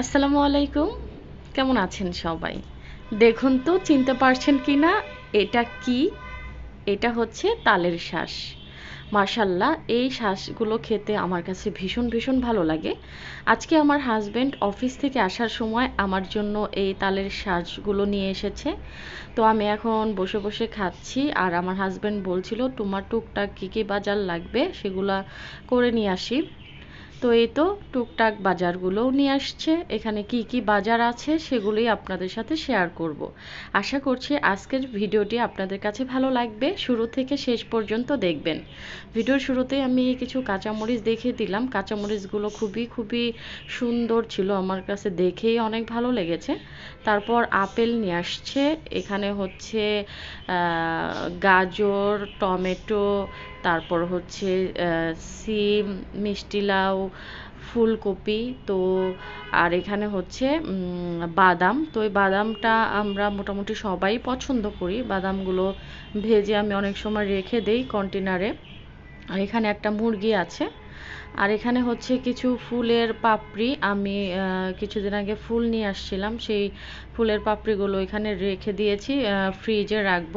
আসসালামু আলাইকুম। কেমন আছেন সবাই? দেখুন তো, চিনতে পারছেন কি না এটা কি? এটা হচ্ছে তালের শ্বাস মার্শাল্লাহ এই শ্বাসগুলো খেতে আমার কাছে ভীষণ ভীষণ ভালো লাগে। আজকে আমার হাজব্যান্ড অফিস থেকে আসার সময় আমার জন্য এই তালের শ্বাসগুলো নিয়ে এসেছে। তো আমি এখন বসে বসে খাচ্ছি আর আমার হাজব্যান্ড বলছিল, তোমার টুকটাক কী কী বাজার লাগবে? সেগুলা করে নিয়ে আসি। তো এই তো টুকটাক বাজারগুলোও নিয়ে আসছে। এখানে কি কি বাজার আছে সেগুলোই আপনাদের সাথে শেয়ার করব। আশা করছি আজকের ভিডিওটি আপনাদের কাছে ভালো লাগবে। শুরু থেকে শেষ পর্যন্ত দেখবেন। ভিডিওর শুরুতে আমি কিছু কাঁচামরিচ দেখিয়ে দিলাম। কাঁচামরিচগুলো খুবই খুবই সুন্দর ছিল আমার কাছে দেখেই অনেক ভালো লেগেছে। তারপর আপেল নিয়ে আসছে। এখানে হচ্ছে গাজর, টমেটো তারপর হচ্ছে সিম, মিষ্টি লাউ, ফুলকপি, তো আর এখানে হচ্ছে বাদাম। তো এই বাদামটা আমরা মোটামুটি সবাই পছন্দ করি। বাদামগুলো ভেজে আমি অনেক সময় রেখে দেই কন্টেনারে আর এখানে একটা মুরগি আছে। আর এখানে হচ্ছে কিছু ফুলের পাপড়ি। আমি কিছুদিন আগে ফুল নিয়ে আসছিলাম। সেই ফুলের পাপড়িগুলো এখানে রেখে দিয়েছি ফ্রিজে রাখব।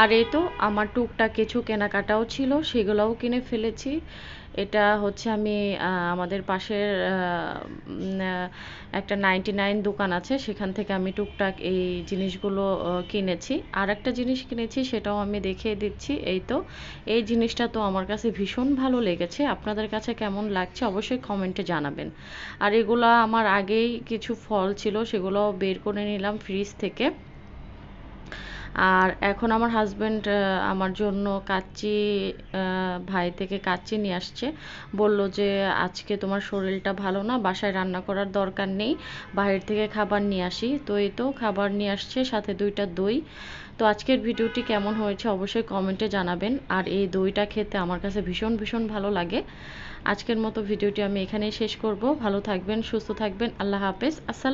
আর এই তো আমার টুকটাক কিছু কেনাকাটাও ছিল, সেগুলোও কিনে ফেলেছি। এটা হচ্ছে আমি আমাদের পাশের একটা নাইনটি নাইন দোকান আছে। সেখান থেকে আমি টুকটাক এই জিনিসগুলো কিনেছি। আর একটা জিনিস কিনেছি, সেটাও আমি দেখিয়ে দিচ্ছি। এই তো, এই জিনিসটা তো আমার কাছে ভীষণ ভালো লেগেছে। আপনাদের কাছে কেমন লাগছে অবশ্যই কমেন্টে জানাবেন। আর এগুলা আমার আগেই কিছু ফল ছিল, সেগুলো বের করে নিলাম ফ্রিজ থেকে। আর এখন আমার হাজব্যান্ড আমার জন্য কাচ্চি ভাই থেকে কাচ্চি নিয়ে আসছে। বলল যে, আজকে তোমার শরীরটা ভালো না, বাসায় রান্না করার দরকার নেই বাইরের থেকে খাবার নিয়ে আসি। তো এই তো খাবার নিয়ে আসছে, সাথে দুইটা দই। তো আজকের ভিডিওটি কেমন হয়েছে অবশ্যই কমেন্টে জানাবেন। আর এই দইটা খেতে আমার কাছে ভীষণ ভীষণ ভালো লাগে। আজকের মতো ভিডিওটি আমি এখানেই শেষ করব। ভালো থাকবেন, সুস্থ থাকবেন। আল্লাহ হাফেজ। আসসালাম